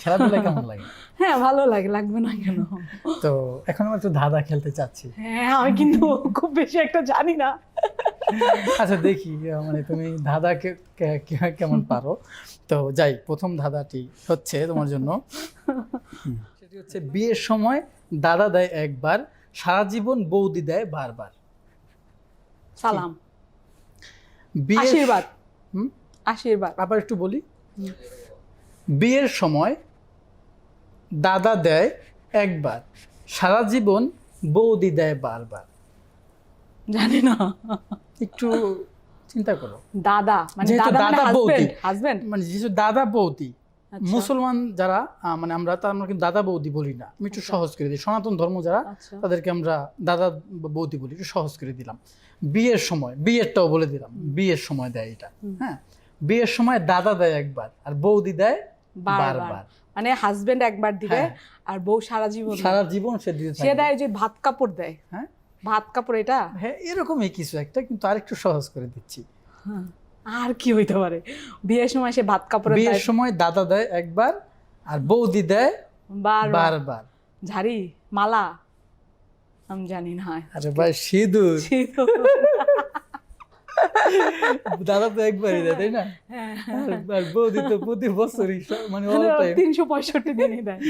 খেলাধুলা কেমন লাগে? হ্যাঁ ভালো লাগে লাগবে না কেন? তো এখন আমরা একটু ধাঁধা খেলতে চাচ্ছি। হ্যাঁ আমি কিন্তু খুব বেশি একটা জানি না। আচ্ছা দেখি মানে তুমি ধাঁধা কেমন পারো? তো যাই প্রথম ধাঁধাটি হচ্ছে তোমার জন্য। সেটি হচ্ছে বিয়ের সময় দাদা দেয় একবার সারা জীবন বৌদি দেয় বারবার। সালাম। বিয়ের আশীর্বাদ। হুম? আশীর্বাদ। আবার একটু বলি। বিয়ের সময় দাদা দেয় একবার। সারা জীবন বৌদি দেয় বারবার। জানি না। একটু চিন্তা করো। দাদা মানে যেহেতু দাদা মানে বৌদি। হাজবেন্ড মানে যেহেতু দাদা বৌদি। আচ্ছা। মুসলমান যারা মানে আমরা তো আমরা কিন্তু দাদা বৌদি বলি না। আমি একটু সহজ করে দিই। সনাতন ধর্ম যারা আচ্ছা। তাদেরকে আমরা দাদা বৌদি বলি। একটু সহজ করে দিলাম। বিয়ের সময় বিয়েরটাও বলে দিলাম। বিয়ের সময় দেয় এটা। হ্যাঁ? বিয়ের সময় দাদা দেয় একবার। আর বৌদি দেয় বারবার। মানে হাজবেন্ড একবার দিবে হ্যাঁ। আর বউ সারা জীবন সারা জীবন সে দিতে সে দেয় যে ভাত কাপড় দেয়। হ্যাঁ? ভাত কাপড় এটা? হ্যাঁ এরকমই কিছু একটা কিন্তু আরেকটু সহজ করে দিচ্ছি। হ্যাঁ। আর কি হইতে পারে? বিয়ের সময় সে ভাত কাপড় বিয়ের সময় দাদা দেয় একবার আর বৌদি দেয় বারবার। বারবার। ঝাড়ি মালা? আমি জানি না। আরে ভাই সিঁদুর। দাদা তো একবারই দেয় তাই না হ্যাঁ। আর- বৌদি তো প্রতি বছরই মানে time। তিনশো পঁয়ষট্টি দিনই দেয়